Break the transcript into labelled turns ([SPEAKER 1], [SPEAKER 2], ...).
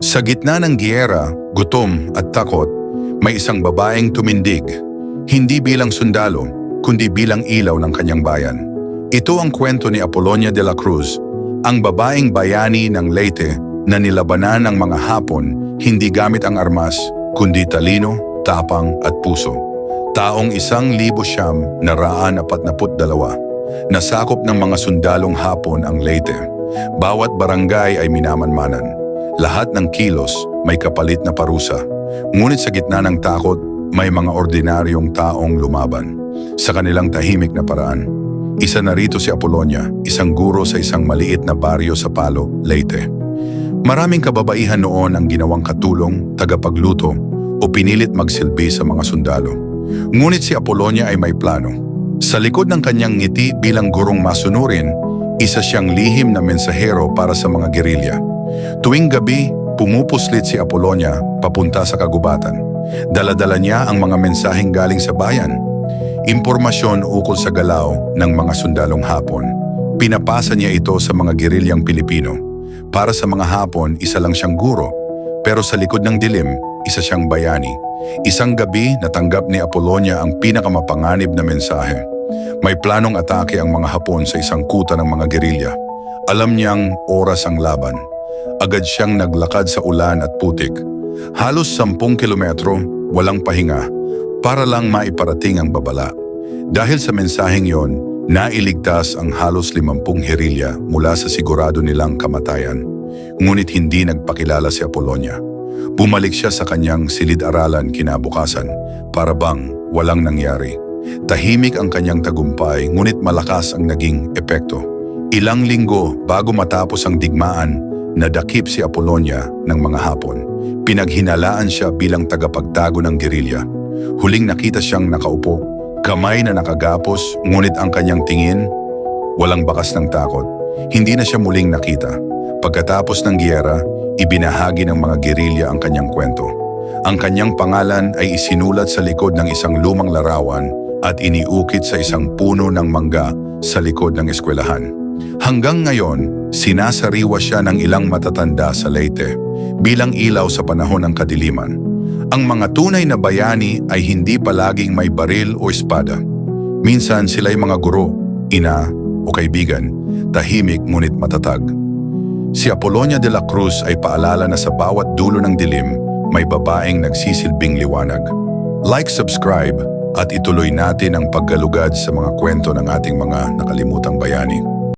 [SPEAKER 1] Sa gitna ng giyera, gutom at takot, may isang babaeng tumindig, hindi bilang sundalo, kundi bilang ilaw ng kanyang bayan. Ito ang kwento ni Apolonia de la Cruz, ang babaeng bayani ng Leyte na nilabanan ng mga Hapon hindi gamit ang armas, kundi talino, tapang at puso. Taong isang libo siyam na raan apat naput dalawa. Nasakop ng mga sundalong Hapon ang Leyte. Bawat barangay ay minamanmanan. Lahat ng kilos may kapalit na parusa. Ngunit sa gitna ng takot, may mga ordinaryong taong lumaban. Sa kanilang tahimik na paraan. Isa na rito si Apolonia, isang guro sa isang maliit na baryo sa Palo, Leyte. Maraming kababaihan noon ang ginawang katulong, tagapagluto o pinilit magsilbi sa mga sundalo. Ngunit si Apolonia ay may plano. Sa likod ng kanyang ngiti bilang gurong masunurin, isa siyang lihim na mensahero para sa mga gerilya. Tuwing gabi, pumupuslit si Apolonia papunta sa kagubatan. Daladala niya ang mga mensaheng galing sa bayan. Impormasyon ukol sa galaw ng mga sundalong Hapon. Pinapasa niya ito sa mga gerilyang Pilipino. Para sa mga Hapon, isa lang siyang guro. Pero sa likod ng dilim, isa siyang bayani. Isang gabi, natanggap ni Apolonia ang pinakamapanganib na mensahe. May planong atake ang mga Hapon sa isang kuta ng mga gerilya. Alam niyang oras ang laban. Agad siyang naglakad sa ulan at putik. Halos sampung kilometro, walang pahinga, para lang maiparating ang babala. Dahil sa mensaheng yon, nailigtas ang halos limampung herilya mula sa sigurado nilang kamatayan. Ngunit hindi nagpakilala si Apolonia. Bumalik siya sa kanyang silid-aralan kinabukasan para bang walang nangyari. Tahimik ang kanyang tagumpay ngunit malakas ang naging epekto. Ilang linggo bago matapos ang digmaan, nadakip si Apolonia ng mga Hapon. Pinaghinalaan siya bilang tagapagtago ng gerilya. Huling nakita siyang nakaupo, kamay na nakagapos, ngunit ang kanyang tingin, walang bakas ng takot. Hindi na siya muling nakita. Pagkatapos ng giyera, ibinahagi ng mga gerilya ang kanyang kwento. Ang kanyang pangalan ay isinulat sa likod ng isang lumang larawan at iniukit sa isang puno ng mangga sa likod ng eskwelahan. Hanggang ngayon, sinasariwa siya ng ilang matatanda sa Leyte bilang ilaw sa panahon ng kadiliman. Ang mga tunay na bayani ay hindi palaging may baril o espada. Minsan sila'y mga guro, ina o kaibigan, tahimik ngunit matatag. Si Apolonia de la Cruz ay paalala na sa bawat dulo ng dilim, may babaeng nagsisilbing liwanag. Like, subscribe, at ituloy natin ang paggalugad sa mga kwento ng ating mga nakalimutang bayani.